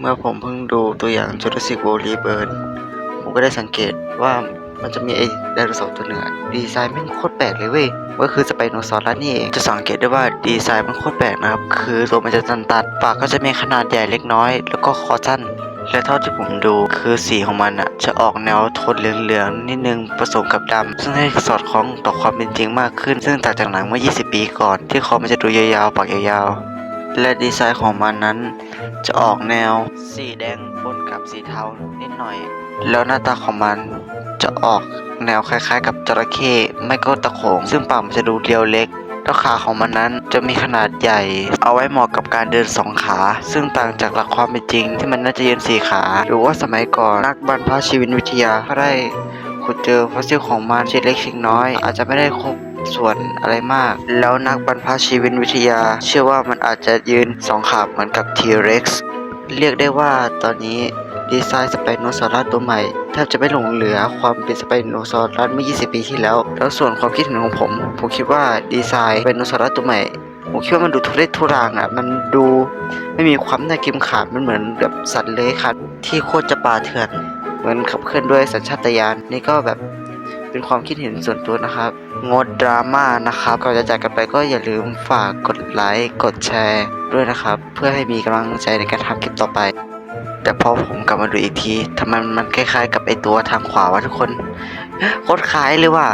เมื่อผมเพิ่งดูตัวอย่าง Jurassic World Rebirth ผมก็ได้สังเกตว่ามันจะมีไอ้ไดโนเสาร์ตัวหนึ่งอดีไซน์ม่งโคตรแปลกเลยเว้ยก็คือสไปโนซอรัสนี่เองจะสังเกตได้ว่าดีไซน์มันโคตรแปลกนะครับ คือตัวมันจะตันตัดปากก็จะมีขนาดใหญ่เล็กน้อย แล้วก็คอสั้นและเท่าที่ผมดูคือสีของมันอะจะออกแนวโทนเหลืองๆนิดนึงผสมกับดำซึ่งให้สอดคล้องต่อความเป็นจริงมากขึ้น ซึ่งต่างจากหนังเมื่อ 20 ปีก่อน ที่คอมันจะดูยาวๆ ปากยาวๆ และดีไซน์ของมันนั้น จะออกแนวสีแดงปนกับสีเทานิดหน่อย แล้วหน้าตาของมันจะออกแนวคล้ายๆ กับจระเข้ไม่ก็ตะโขงซึ่งปากมันจะดูเรียวเล็กแล้วขาของมันนั้นจะมีขนาดใหญ่ เอาไว้เหมาะกับการเดินสองขา ซึ่งต่างจากหลักความเป็นจริง ที่มันน่าจะยืนสี่ขา หรือว่าสมัยก่อนนักบรรพชีววิทยาก็ได้ขุดเจอฟอสซิลของมันชิ้นเล็กชิ้นน้อย อาจจะไม่ได้ครบ ส่วนอะไรมาก แล้วนักบรรพชีววิทยา เชื่อว่ามันอาจจะยืนสองขาเหมือนกับ T-Rex เรียกได้ว่าตอนนี้ดีไซน์สไปโนซอรัสตัวใหม่แทบจะไม่หลงเหลือความเป็นสไปโนซอรัสเมื่อ 20 ปีที่แล้ว แล้วส่วนความคิดเห็นของผม ผมคิดว่าดีไซน์สไปโนซอรัสตัวใหม่ ผมคิดว่ามันดูทุเรศทุรางอะ มันดูไม่มีความน่ากินขาด มันเหมือนแบบสัตว์เลื้อยคลานที่โคตรจะป่าเถื่อน เหมือนขับเคลื่อนด้วยสัญชาตญาณ นี่ก็แบบ เป็นความคิดเห็นส่วนตัวนะครับ งดดราม่านะครับก่อนจะจากกันไปก็อย่าลืมฝากกดไลค์กดแชร์ด้วยนะครับ เพื่อให้มีกำลังใจในการทำคลิปต่อไป แต่พอผมกลับมาดูอีกทีทำไมมันคล้ายๆ กับไอตัวทางขวาวะทุกคนโคตรคล้ายเลยว่ะ